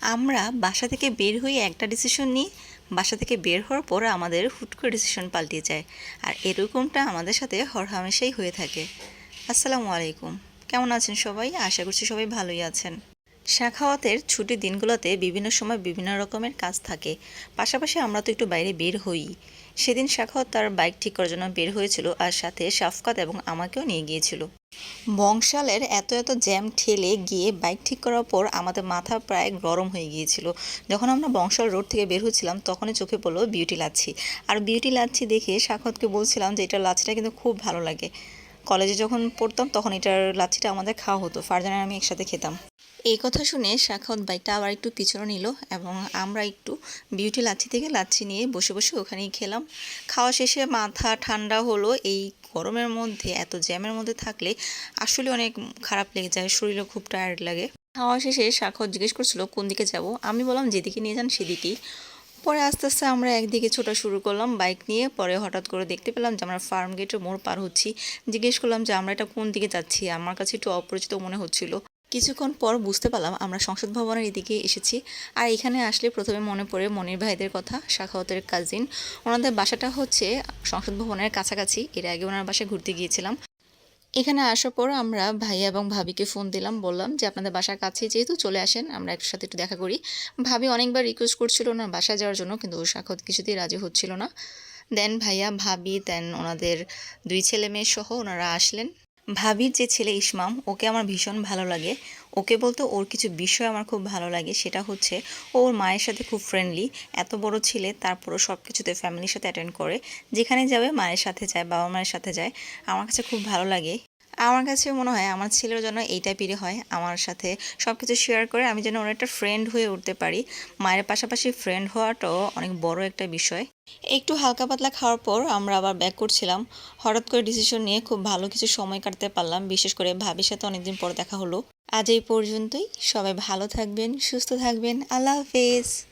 আমরা বাসা থেকে বের হয়ে একটা ডিসিশন নিই। বাসা থেকে বের হওয়ার পর আমাদের হুট করে ডিসিশন পাল্টিয়ে যায়। আর এরকমটা আমাদের সাথে হরহামেশাই হয়ে থাকে। আসসালামু আলাইকুম। কেমন আছেন সবাই? আশা করছি সবাই ভালোই আছেন। শাখাওয়াতের ছুটির দিনগুলোতে বিভিন্ন সময় বিভিন্ন রকমের কাজ থাকে। পাশাপাশি আমরা তো একটু বাইরে বের হই। সেদিন শাখাওয়াত তার বাইক ঠিক করার জন্য বের হয়েছিল আর সাথে শাফকাত এবং আমাকেও নিয়ে গিয়েছিল। বংশালের এত এত জ্যাম ঠেলে গিয়ে বাইক ঠিক করার পর আমাদের মাথা প্রায় গরম হয়ে গিয়েছিল। যখন আমরা বংশাল রোড থেকে বের হচ্ছিলাম, তখনই চোখে পড়ল বিউটি লাচ্ছি। আর বিউটি লাচ্ছি দেখে সাক্ষাৎকে বলছিলাম যে এটা লাচ্ছিটা কিন্তু খুব ভালো লাগে। কলেজে যখন পড়তাম, তখন এটার লাচ্ছিটা আমাদের খাওয়া হতো। ফারজান আমি একসাথে খেতাম। এই কথা শুনে সাক্ষাৎ বাইকটা আবার একটু পিছনে নিল এবং আমরা একটু বিউটি লাচ্ছি থেকে লাচ্ছি নিয়ে বসে বসে ওখানেই খেলাম। খাওয়া শেষে মাথা ঠান্ডা হলো। এই গরমের মধ্যে, এত জ্যামের মধ্যে থাকলে আসলে অনেক খারাপ লেগে যায়, শরীরও খুব টায়ার্ড লাগে। খাওয়া শেষে সাক্ষর জিজ্ঞেস করছিল, কোন দিকে যাব? আমি বললাম, যেদিকে নিয়ে যান সেদিকেই। পরে আস্তে আস্তে আমরা একদিকে ছোটা শুরু করলাম বাইক নিয়ে। পরে হঠাৎ করে দেখতে পেলাম যে আমরা ফার্ম গেটের মোড় পার হচ্ছি। জিজ্ঞেস করলাম যে, আমরা এটা কোন দিকে যাচ্ছি? আমার কাছে একটু অপরিচিত মনে হচ্ছিল। কিছুক্ষণ পর বুঝতে পারলাম আমরা সংসদ ভবনের এদিকে এসেছি। আর এখানে আসলে প্রথমে মনে পড়ে মনির ভাইদের কথা শাখাওয়াতের কাজিন ওনাদের বাসাটা হচ্ছে সংসদ ভবনের কাছাকাছি। এর আগে ওনার বাসায় ঘুরতে গিয়েছিলাম। এখানে আসার পর আমরা ভাইয়া এবং ভাবিকে ফোন দিলাম, বললাম যে, আপনাদের বাসার কাছে যেহেতু চলে আসেন, আমরা একসাথে একটু দেখা করি। ভাবি অনেকবার রিকোয়েস্ট করছিল ওনার বাসায় যাওয়ার জন্য, কিন্তু সাক্ষাৎ কিছুতেই রাজি হচ্ছিল না। দেন ভাইয়া, ভাবি দেন ওনাদের দুই ছেলে মেয়ে সহ ওনারা আসলেন। ভাবির যে ছেলে ইসমাম, ওকে আমার ভীষণ ভালো লাগে। ওকে বলতে ওর কিছু বিষয় আমার খুব ভালো লাগে, সেটা হচ্ছে ওর মায়ের সাথে খুব ফ্রেন্ডলি এত বড় ছেলে, তারপরও সব কিছুতে ফ্যামিলির সাথে অ্যাটেন্ড করে। যেখানে যাবে মায়ের সাথে যায়, বাবা মায়ের সাথে যায়। আমার কাছে খুব ভালো লাগে। আমার কাছে মনে হয় আমার ছেলের জন্য এই টাইপেরই হয়। আমার সাথে সব কিছু শেয়ার করে আমি যেন ওর একটা ফ্রেন্ড হয়ে উঠতে পারি। মায়ের পাশাপাশি ফ্রেন্ড হওয়াটাও অনেক বড় একটা বিষয়। একটু হালকা পাতলা খাওয়ার পর আমরা আবার ব্যাক করছিলাম। হঠাৎ করে ডিসিশন নিয়ে খুব ভালো কিছু সময় কাটতে পারলাম। বিশেষ করে ভাবির সাথে অনেকদিন পর দেখা হলো। আজ এই পর্যন্তই। সবাই ভালো থাকবেন, সুস্থ থাকবেন। আল্লাহ হাফেজ।